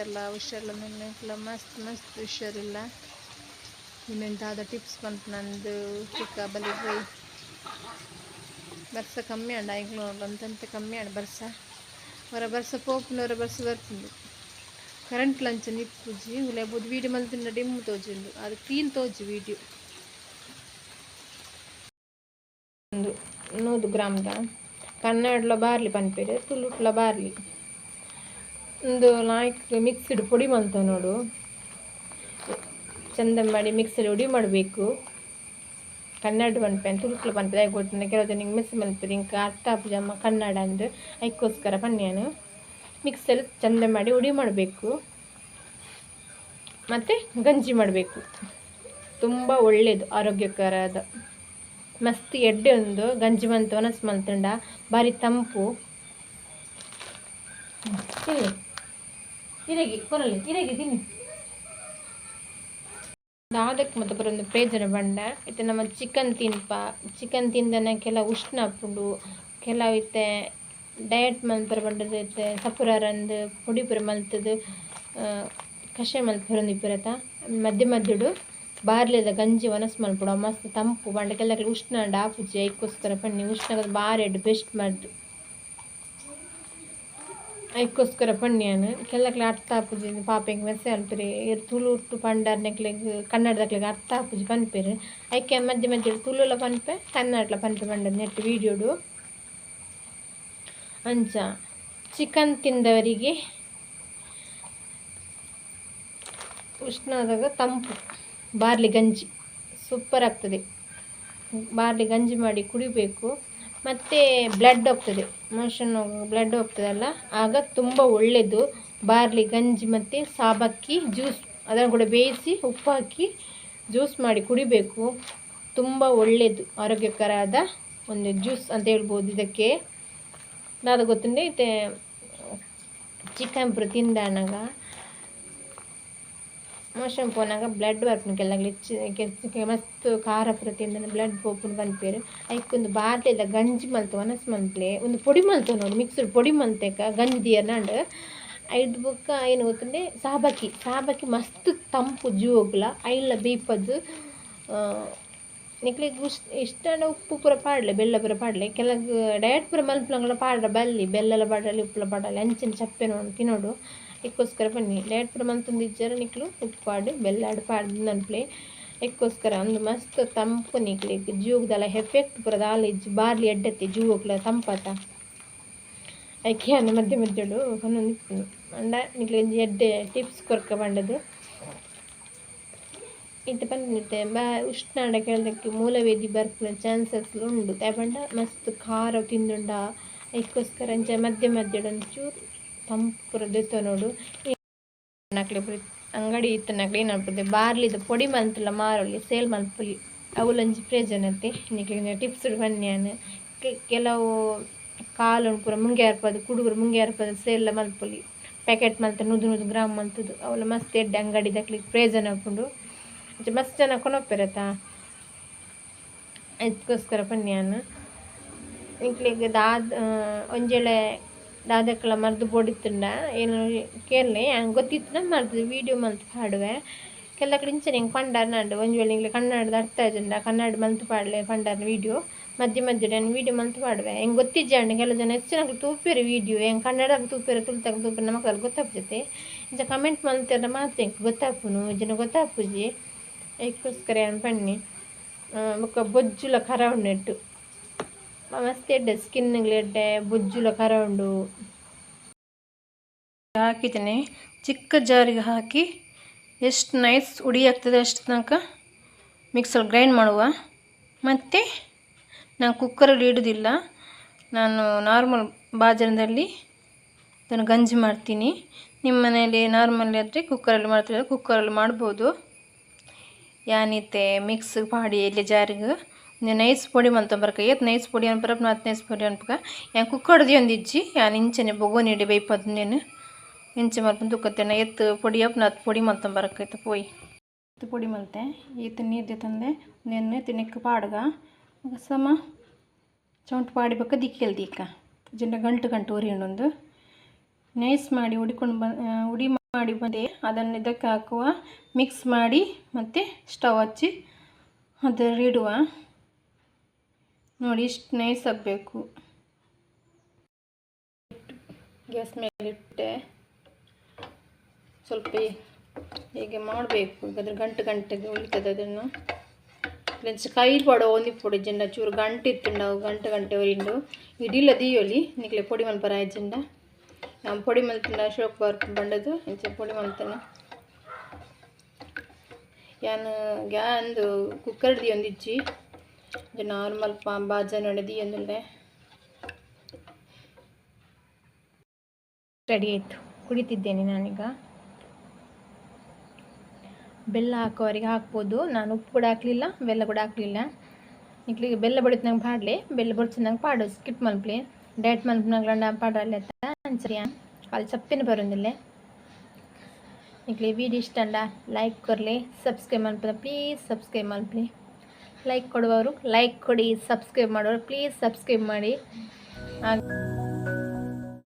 ಎಂಕೆಲ್ಲ ಹುಷಾರಿಲ್ಲ ನಿನ್ನೆಲ್ಲ ಮಸ್ತ್ ಮಸ್ತ್ ಹುಷಾರಿಲ್ಲ ನಿಮ್ಮೆಂತಾದ ಟಿಪ್ಸ್ ಬಂತು ನಂದು ಚಿಕ್ಕ ಬಲಿ ಹೋಯ್ ಬರ್ಸ ಕಮ್ಮಿ ಅಂಡ ಈಗಲೂ ಅಂತಂತೆ ಕಮ್ಮಿ ಅಂಡ ಬರ್ಸ. ಹೊರ ಬರ್ಸ ಪೋಪ್ನವರ ಬರ್ಸ ಬರ್ತಿಂದು ಕರೆಂಟ್ ಲಂಚ ನಿಪ್ಪುಜಿ ಉಲೇಬೋದು ವೀಡಿಯೋ ತಿನ್ನ ಡಿಮ್ ತೋಜಿಂದು. ಅದು ಕ್ಲೀನ್ ತೋಜಿ ವೀಡಿಯೋ ಒಂದು ನೂದು ಗ್ರಾಮ್ದ. ಕನ್ನಡಲ ಬಾರ್ಲಿ ಪನ್ಪೇರೆ ತುಳುಟ್ಲ ಬಾರ್ಲಿ. ಒಂದು ನಾಲ್ಕು ಮಿಕ್ಸಿಡ್ ಪುಡಿ ಮಾಡ್ತಾವೆ ನೋಡು. ಚಂದ ಮಾಡಿ ಮಿಕ್ಸಲ್ಲಿ ಹುಡಿ ಮಾಡಬೇಕು. ಕನ್ನಡ ಪನ್ಪೆ ತುಳುಕ್ಲ ಪನ್ಪೆ ಕೊಟ್ಟಿನ ಕೆಲವು ಜನಕ್ಕೆ ಮಿಸ್ ಮಲ್ಪೇರು ಹಿಂಗೆ ಅರ್ಥ ಆಪುಜಮ್ಮ ಕನ್ನಡ ಅಂದ್ರೆ. ಅದಕ್ಕೋಸ್ಕರ ಪನ್ಯಾನು ಮಿಕ್ಸಲ್ಲಿ ಚಂದ ಮಾಡಿ ಉಡಿ ಮಾಡಬೇಕು. ಮತ್ತು ಗಂಜಿ ಮಾಡಬೇಕು. ತುಂಬ ಒಳ್ಳೆಯದು ಆರೋಗ್ಯಕರದ ಮಸ್ತ್ ಎಡ್ಡೆ ಒಂದು, ಗಂಜಿ ಮಂತು ಒನಸ್ ಮಲ್ತಂಡ ಭಾರಿ ತಂಪು. ತಿನ್ನಿ. ಇರಗಿ ಕೊರಲಿ ಇರಗಿ ತಿನ್ನಿ. ದಾದಕ್ಕೆ ಮತ್ತೆ ಬರೋದು ಪ್ರೇಜನ ಬಂಡ ಇತ್ತೆ ನಮ್ಮ ಚಿಕನ್ ತಿನ್ಪ. ಚಿಕನ್ ತಿಂದನ ಕೆಲ ಉಷ್ಣ ಹಾಪುಂಡು ಕೆಲವು ಇತ್ತೆ ಡಯಟ್ ಮಲ್ಪರ ಬಂಡದ ಇತ್ತೆ ಸಪುರಾರಂದು ಪುಡಿ ಪುರ ಮಲ್ತದು ಕಷೆ ಮಲ್ಪರೊಂದು ಇಪ್ಪರತ ಮಧ್ಯ ಮಧ್ಯಡು ಬಾರ್ಲೆದ ಗಂಜಿ ವನಸ್ ಮಲ್ಪಡು ಮಸ್ತ್ ತಂಪು ಬಂಡ. ಕೆಲವರಿಗೆ ಉಷ್ಣ ಡಾಪುಜಿ ಐಕ್ಕೋಸ್ಕರ ಪನ್ನಿ ಉಷ್ಣ ಬಾರ್ ಎಡ್ ಬೆಸ್ಟ್ ಮಾಡ್ದು. ಐಕ್ಕೋಸ್ಕರ ಪಣ್ಯಾನ ಕೆಲಕ್ಲೆ ಅರ್ಥ ಆಪುಜಿ ಪಾಪೆಂಗೆ ಮೆಸೆ ಅಲ್ಪಿರಿ ಇರು ತುಳು ಉಟ್ಟು ಪಂಡರ್ನೆಕ್ಲೆಗ್ ಕನ್ನಡದಕ್ಲೆಗ್ ಅರ್ಥ ಆಪುಜಿ ಪನ್ಪೇರು. ಐಕೆ ಮಧ್ಯೆ ಮಧ್ಯೆ ತುಳುಲ ಪನ್ಪೆ, ಕನ್ನಡಲ ಪನ್ಪೆ ಪಂಡದ ನೆಟ್ ವೀಡಿಯೋಡು ಅಂಚ ಚಿಕನ್ ತಿಂದವರಿಗೆ ಉಷ್ಣದಾಗ ತಂಪು, ಬಾರ್ಲಿ ಗಂಜಿ. ಸೂಪರ್ ಆಗ್ತದೆ. ಬಾರ್ಲಿ ಗಂಜಿ ಮಾಡಿ ಕುಡಿಬೇಕು. ಮತ್ತು ಬ್ಲಡ್ ಹೋಗ್ತದೆ. ಮೋಷನ್ ಬ್ಲಡ್ ಹೋಗ್ತದಲ್ಲ? ಆಗ ತುಂಬ ಒಳ್ಳೆಯದು ಬಾರ್ಲಿ, ಗಂಜಿ ಮತ್ತು ಸಾಬಕ್ಕಿ ಜ್ಯೂಸ್ ಅದನ್ನು ಕೂಡ ಬೇಯಿಸಿ ಉಪ್ಪು ಹಾಕಿ ಜ್ಯೂಸ್ ಮಾಡಿ ಕುಡಿಬೇಕು. ತುಂಬ ಒಳ್ಳೆಯದು ಆರೋಗ್ಯಕರವಾದ ಒಂದು ಜ್ಯೂಸ್ ಅಂತ ಹೇಳ್ಬೋದು ಇದಕ್ಕೆ. ನಾನು ಗೊತ್ತುಂಡೆ ಇತ್ತೆ ಚಿಕನ್ ತಿಂದಾನಾಗ ಮೋಷನ್ ಪೋನಾಗ ಬ್ಲಡ್ ಬರ್ಪುನು ಕೆಲಗ್ಲಿ ಮಸ್ತ್ ಖಾರ ಪೂರ ತಿಂದ ಬ್ಲಡ್ ಪೋಪುನು ಪನ್ಪೇರು ಐಕೊಂದು ಬಾರ್ಲೆದ ಗಂಜಿ ಮಲ್ತು, ಒನಸ್ ಮಲ್ತ್ಲೆ, ಒಂದು ಪೊಡಿ ಮಲ್ತು ನೋಡಿ ಮಿಕ್ಸ್ ಪೊಡಿ ಮಲ್ತೇಕ ಗಂಜಿ ದಿಯರ್ನಾಂಡ್ ಐದು ಬೊಕ್ಕ, ಏನು ಗೊತ್ತಂಡೆ? ಸಾಬಕ್ಕಿ ಸಾಬಕ್ಕಿ ಮಸ್ತ್ ತಂಪು ಜೀವಗ್ಲ ಐಲ್ಲ ಬೀಪದ್ದು ನಿಕ್ಲಿಗೆ ಇಷ್ಟ ಇಷ್ಟ ಉಪ್ಪು ಪೂರ ಪಾಡ್ಲೆ, ಬೆಲ್ಲ ಪೂರ ಪಾಡ್ಲೆ ಕೆಲಗ್ ಡಯಟ್ ಪೂರ ಮಲ್ಪನಗಳ ಪಾಡ್ರ, ಬಲ್ಲಿ, ಬೆಲ್ಲಲ ಪಾಡಲಿ ಉಪ್ಪುಲ ಪಾಡಲಿ ಅಂಚಿನ ಚಪ್ಪೆ ನೋಡಿ, ತಿನ್ನೋಡು. ಇದಕ್ಕೋಸ್ಕರ ಬನ್ನಿ ಡಯಟ್ ಪೂರ ಮಲ್ತೊಂದು ಇಜ್ಜರ ನಿಕ್ಲು ಉಪ್ಪು ಪಾಡು ಬೆಲ್ಲ ಆಡು ಪಾಡ್ದು ನನ್ಪ್ಲೆ ಇದಕ್ಕೋಸ್ಕರ ಒಂದು ಮಸ್ತ್ ತಂಪು ನಿಕ್ಲಿಗೆ ಜೀವಗದಲ್ಲ ಎಫೆಕ್ಟ್ ಪೂರ ದಾಲ ಇಜ್ಜಿ ಬಾರ್ಲಿ ಎಡ್ಡತ್ತೆ ಜೀವಗ್ಲ ತಂಪಾತ ಐಕೆ ಅನ್ನ ಮಧ್ಯೆ ಮಧ್ಯಡು ಒಂದೊಂದು ಇಪ್ಪುನು ಅಂಡ ನಿಕ್ಲಿಗೆ ಎಡ್ಡೆ ಟಿಪ್ಸ್ ಕೊರ್ಕ ಬಂಡದು ಇತ್ತೆ ಪಂಡಿತ್ತೆ ಬಾ ಉಷ್ಣಾಂಡ ಕೇಳದಕ್ಕೆ ಮೂಲವೇದಿ ಬರ್ಪುನ ಚಾನ್ಸಸ್ ಉಂಡು ತಗೊಂಡ ಮಸ್ತ್ ಖಾರ ತಿಂದುಂಡ ಇದಕ್ಕೋಸ್ಕರ ಅಂಚ ಮಧ್ಯ ಮಧ್ಯಡು ಒಂಚೂರು ತಂಪುರ ದೆತ್ತ ನೋಡು ಪೂರ ಅಂಗಡಿ ಇತ್ತ ನಕ್ಲೆ ಬಾರ್ಲಿ ಬಾರ್ಲಿದ ಪೊಡಿ ಮಲ್ತಲ್ಲ ಮಾರೊಲಿ ಸೇಲ್ ಮಲ್ಪುಲಿ ಅವಲಂಜಿ ಪ್ರಯೋಜನತೆ ನಿಕ್ಲೆ ಟಿಪ್ಸ್ ಬನ್ಯಾನ ಕೆಲವು ಕಾಲು ಪೂರ ಮುಂಗೆ ಹರ್ಪದು ಕುಡುಗರು ಮುಂಗೆ ಹರ್ಪದು ಸೇಲ್ ಮಲ್ಪುಲಿ ಪ್ಯಾಕೆಟ್ ಮಲ್ತ ನುದು ನುದು ಗ್ರಾಮ್ ಮಲ್ತದು ಅವಲ ಮಸ್ತ್ ಎಡ್ಡೆ ಅಂಗಡಿ ದಕ್ಲಿಗೆ ಪ್ರಯೋಜನ ಹಾಕೊಂಡು ಮಸ್ತ್ ಜನ ಕೊನೊಪ್ಪಿರತ್ತ? ಅದಕ್ಕೋಸ್ಕರ ಪನ್ಯಾನ ಇಂಕ್ಲಿಗೆ ದಾದ ಒಂಜೆಳೆ ದಾದಕ್ಕೆಲ್ಲ ಮರೆದು ಬೊಡಿತುಂಡ ಏನು ಕೇಳಲೆ ಹಂಗೆ ಗೊತ್ತಿತ್ತು ಮರೆದು ವೀಡಿಯೋ ಮಲ್ತು ಪಾಡುವೆ. ಕೆಲ ಕಡೆ ಇಂಚನೆ ಹಿಂಗೆ ಪಂಡಾರ ನಾಡು ಒಂಜಿ ವೇಳೆ ಇಂಗ್ಲೆ ಕನ್ನಡದ ಅರ್ಥ ಆಯ್ತುಂಡ. ಕನ್ನಡ ಮಲ್ತು ಪಾಡ್ಲೆ ಪಂಡಾರ್ನ ವೀಡಿಯೋ ಮಧ್ಯೆ ಮಧ್ಯೆ ನಾನು ವೀಡಿಯೋ ಮಲ್ತು ಪಾಡುವೆ. ಹೆಂಗೆ ಗೊತ್ತಿಜ್ಜಂಡು ಕೆಲವು ಜನ ಹೆಚ್ಚು ನಂಗೆ ತೂಪಿರು ವೀಡಿಯೋ ಹೆಂಗೆ ಕನ್ನಡದಾಗ ತೂಪಿರು ತುಳ್ತಾಗ ತೂಪಿರು ನಮ್ಮ ಮಕ್ಕಳು ಗೊತ್ತಾಗ್ತೈತೆ ಇಂಚ ಕಮೆಂಟ್ ಮಲ್ತಿರ ಮಾತ್ರ ಹೆಂಗೆ ಗೊತ್ತಾಪುನು. ಜನ ಗೊತ್ತಾಪುಜಿ. ಅದಕ್ಕೋಸ್ಕರ ಏನು ಬೊಕ್ಕ ಬೊಜ್ಜುಲ ಖರ ಉಂಡೆಟ್ಟು ಮಸ್ತ್ ಎಡ್ಡೆ ಸ್ಕಿನ್ಗಳು ಎಡ್ಡೆ ಬುಜ್ಜುಲ ಕರೌಂಡು ಹಾಕಿದ್ದೀನಿ. ಚಿಕ್ಕ ಜಾರಿಗೆ ಹಾಕಿ ಎಷ್ಟು ನೈಸ್ ಉಡಿ ಆಗ್ತದೆ ಅಷ್ಟು ತನಕ ಮಿಕ್ಸಲ್ಲಿ ಗ್ರೈಂಡ್ ಮಾಡುವ. ಮತ್ತು ನಾನು ಕುಕ್ಕರಲ್ಲಿ ಇಡೋದಿಲ್ಲ. ನಾನು ನಾರ್ಮಲ್ ಬಾಜನದಲ್ಲಿ ಅದನ್ನು ಗಂಜಿ ಮಾಡ್ತೀನಿ. ನಿಮ್ಮ ಮನೆಯಲ್ಲಿ ನಾರ್ಮಲ್ ಆದರೆ ಕುಕ್ಕರಲ್ಲಿ ಮಾಡ್ತಿದ್ರೆ ಕುಕ್ಕರಲ್ಲಿ ಮಾಡ್ಬೋದು. ಯಾನಿತ್ತೆ ಮಿಕ್ಸ್ ಮಾಡಿ ಎಲ್ಲಿ ಜಾರಿಗೆ. ನೈಸ್ ಪೊಡಿ ಮಲ್ತೊಂಬರ್ಕ ಏತ್ ನೈಸ್ ಪೊಡಿ ಅನ್ಪರ ನೈಸ್ ಪೊಡಿ ಅನ್ಪಕ. ಯಾ ಕುಕ್ಕಡ್ದು ಒಂದು ಇಜ್ಜಿ ಯಾನ್ ಇಂಚನೆ ಬೊಗೋನಿಡಿ ಬೈಪದ್ ನೇನು. ಇಂಚೆ ಮರ್ಪನ್ ತುಕ್ಕತ್ತೇನೆ ಎತ್ತು ಪೊಡಿ, ಅಪ್ ನಾತ್ ಪೊಡಿ ಐತೆ ಪೋಯ್. ಎತ್ತು ಪೊಡಿ ಮಲ್ತೆ ಈತ ನೀರ್ದೆ ತಂದೆ. ನೆನ್ನೆ ತಿನ್ನಕ್ಕೆ ಪಾಡ್ಗ. ಸಮ, ಚೌಂಟ್ ಪಾಡಿಬೇಕ ದಿಕ್ಕೆಲ್ ದಿಕ್ಕ ಜನ ಗಂಟು ಗಂಟು ಉರಿ ಹಣ್ಣೊಂದು ನೈಸ್ ಮಾಡಿ ಉಡಿಕೊಂಡು ಬ ಉಡಿ ಮಾಡಿ ಬಂದೆ. ಅದನ್ನು ಇದಕ್ಕೆ ಹಾಕುವ, ಮಿಕ್ಸ್ ಮಾಡಿ ಮತ್ತು ಸ್ಟವ್ ಹಚ್ಚಿ ಅದರಿಡುವ ನೋಡಿ, ಇಷ್ಟು ನೈಸ್ ಆಗಬೇಕು ಗ್ಯಾಸ್ ಮೇಲಿಟ್ಟೆ ಸ್ವಲ್ಪ ಹೀಗೆ ಮಾಡಬೇಕು. ಅದ್ರ ಗಂಟು ಗಂಟೆಗೆ ಉಳಿತದೆ ಅದನ್ನು. ಫ್ರೆಂಡ್ಸ್, ಕೈ ಪಡ ಒಂದಿ ಪೊಡಿ ಜೆಂಡ, ಚೂರು ಗಂಟೆ ನಾವು ಗಂಟೆ ಗಂಟೆ ಒರಿಂಡು ಇಡಿಲ್ಲ ದೀಯೊಲಿ ನಿಕ್ಲೆ ಪೊಡಿ ಮಲ್ಪರ ಆಯ್ಜೆಂಡ ನಾವು ಪೊಡಿ ಮಲ್ತಿನ ಅಶೋಕ್ ಬಾರ್ ಬಂಡದು ಇಂಚೆ ಪೊಡಿ ಮಲ್ತನ ಯಾನು, ಗ್ಯಾ, ಅಂದು ಕುಕ್ಕರ್ದಿ ಒಂದಿಜ್ಜಿ ಇದು ನಾರ್ಮಲ್ ಪಾ ಬಾಜ ನಡೆದಿ ಒಂದುಲ್ಲೆ ರೆಡಿ ಆಯಿತು. ಕುಡಿತಿದ್ದೇನೆ ನಾನೀಗ. ಬೆಲ್ಲ ಹಾಕೋವರಿಗೆ ಹಾಕ್ಬೋದು. ನಾನು ಉಪ್ಪು ಕೂಡ ಹಾಕಲಿಲ್ಲ, ಬೆಲ್ಲ ಕೂಡ ಹಾಕಲಿಲ್ಲ. ನಿಕ್ಲಿಗೆ ಬೆಲ್ಲ ಬಡಿತ ನಂಗೆ ಪಾಡ್ಲೆ. ಬೆಲ್ಲ ಬಡಿಸಿ ನಂಗೆ ಪಾಡು. ಸ್ಕಿಟ್ ಮಲ್ಪ್ಲಿ ಡೈಟ್ ಮಲ್ಪನಾಗ್ಲಂಡ ಪಾಡಲ್ಲ ಸರಿಯಾ ಅಲ್ಲಿ ಸಪ್ಪಿನ ಬರೋದಿಲ್ಲ. ನಿಕ್ಲಿ ವೀಡಿಯೋ ಇಷ್ಟ ಲೈಕ್ ಕೊರಲಿ ಸಬ್ಸ್ಕ್ರೈಬ್ ಮಾಡ್ಬೋದು? ಪ್ಲೀಸ್ ಸಬ್ಸ್ಕ್ರೈಬ್ ಮಾಡ್ಲಿ ಲೈಕ್ ಕೊಡುವವರು ಲೈಕ್ ಕೊಡಿ ಸಬ್ಸ್ಕ್ರೈಬ್ ಮಾಡೋರು ಪ್ಲೀಸ್ ಸಬ್ಸ್ಕ್ರೈಬ್ ಮಾಡಿ.